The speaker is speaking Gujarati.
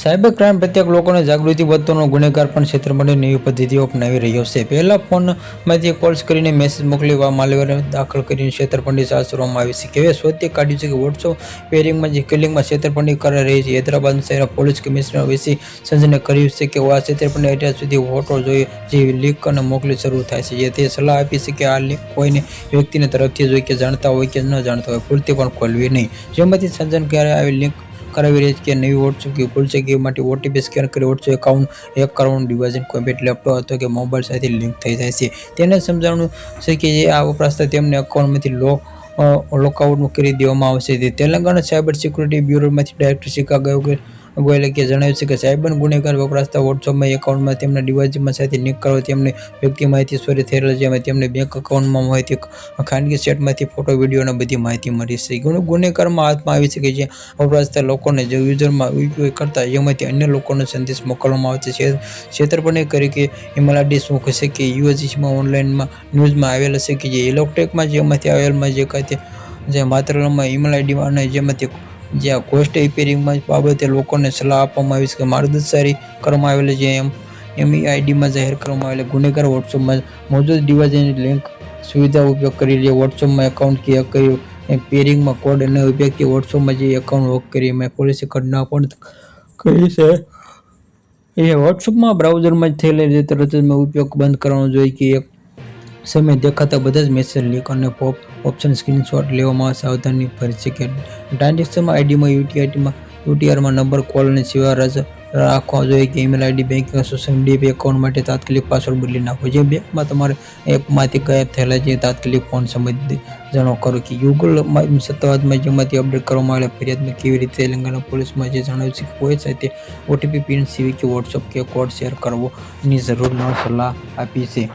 સાયબર ક્રાઇમ પ્રત્યેક લોકોને જાગૃતિ વધવાનો ગુનેગાર પણ ક્ષેત્રમાં નવી પદ્ધતિઓ અપનાવી રહ્યો છે. પહેલાં ફોનમાંથી કોલ્સ કરીને મેસેજ મોકલી માલવેર દાખલ કરીને છેતરપંડી સાચવવામાં આવી છે. કેવે શોધી કાઢ્યું છે કે વોટ્સઅપ પેરિંગમાં જે કિલિંગમાં છેતરપંડી કરી રહી છે. હૈદરાબાદ શહેર પોલીસ કમિશનર વીસી સંજને કર્યું છે કે આ છેતરપંડી અત્યાર સુધી ફોટો જોઈ જે લીક અને મોકલી શરૂ થાય છે. જે તે સલાહ આપી છે કે આ લીક કોઈને વ્યક્તિને તરફથી જોઈ કે જાણતા હોય કે ન જાણતા હોય, પૂરતી પણ ખોલવી નહીં. જેમાંથી સંજન ક્યારે આવી લિંક કરાવી રહી છે કે નવી વોટ્સઅપ કે ભૂલ છે, કે માટે ઓટીપી સ્કેન કરી વોટ્સઅપ એકાઉન્ટ એક કરવાનું ડિવાઇઝન કોમ્પ્યુટર લેપટોપ અથવા કે મોબાઈલ સાથે લિંક થઈ જાય છે. તેને સમજાવવાનું છે કે જે આ વપરાશતા તેમને એકાઉન્ટમાંથી લોક લોકઆઉટ કરી દેવામાં આવશે. તેલંગાણા સાયબર સિક્યુરિટી બ્યુરોમાંથી ડાયરેક્ટર શિકાગો ગોયલે કે જણાવ્યું છે કે સાયબર ગુનેગાર વપરાશતા વોટ્સઅપમાં એકાઉન્ટમાં તેમના ડિવાઇસમાં સાથે નિક કરવા તેમને વ્યક્તિ માહિતી ચોરી થયેલ છે અને તેમને બેંક એકાઉન્ટમાં માહિતી ખાનગી સેટમાંથી ફોટો વીડિયો અને બધી માહિતી મળી છે. ગુને ગુનેગારમાં હાથમાં આવી છે જે વપરાશતા લોકોને જે યુઝરમાં ઉપયોગ કરતા એમાંથી અન્ય લોકોનો સંદેશ મોકલવામાં આવે છે. છેતરપિંડી કરી કે ઈમેલ આઈડી શું કહેશે કે યુએસમાં ઓનલાઈનમાં ન્યૂઝમાં આવેલ છે કે જે ઇલેક્ટ્રિકમાં જેમાંથી આવેલમાં જે કાંઈ જે માત્રામાં ઈમેલ આઈડીમાં અને જેમાંથી જ્યાં કોસ્ટ રિપેરિંગમાં બાબતે લોકોને સલાહ આપવામાં આવી છે કે માર્ગદર્શારી કરવામાં આવેલી છે એમ એમઈ આઈડીમાં જાહેર કરવામાં આવેલી ગુનેગાર વોટ્સઅપમાં મોજૂદ ડિવાઇસની લિંક સુવિધા ઉપયોગ કરી રહી વોટ્સઅપમાં એકાઉન્ટ કે કર્યું પેરિંગમાં કોડ અને ઉપયોગ કે વોટ્સઅપમાં જે એકાઉન્ટ વર્ક કરી, મેં પોલીસે ઘટના પણ કરી છે. એ વોટ્સઅપમાં બ્રાઉઝરમાં જ થયેલી રીતે તરત જ મેં ઉપયોગ બંધ કરવાનો જોઈએ કે એક સમય દેખાતા બધા જ મેસેજ લીક અને પોપ ઓપ્શન સ્ક્રીનશોટ લેવામાં સાવધાની ભરી શકે. ટ્રાન્ઝેક્શનમાં આઈડીમાં યુટીઆઈટીમાં યુટીઆરમાં નંબર કોલ અને સેવા રજ રાખવા જોઈએ કે email ID banking social media account માટે તાત્કાલિક પાસવર્ડ બદલી નાખો જે બેંકમાં તમારે એપમાંથી ગાયબ થયેલા છે તાત્કાલિક ફોન સંબંધિત જાણો કરો કે ગૂગલ સત્તાવાદમાં જેમાંથી અપડેટ કરવામાં આવેલા ફરિયાદમાં કેવી રીતે તેલંગાણા પોલીસમાં જે જણાવ્યું છે કોઈ સાથે ઓટીપી પિન સીવી કે વોટ્સઅપ કે કોડ શેર કરવો એની જરૂર ન સલાહ આપી છે.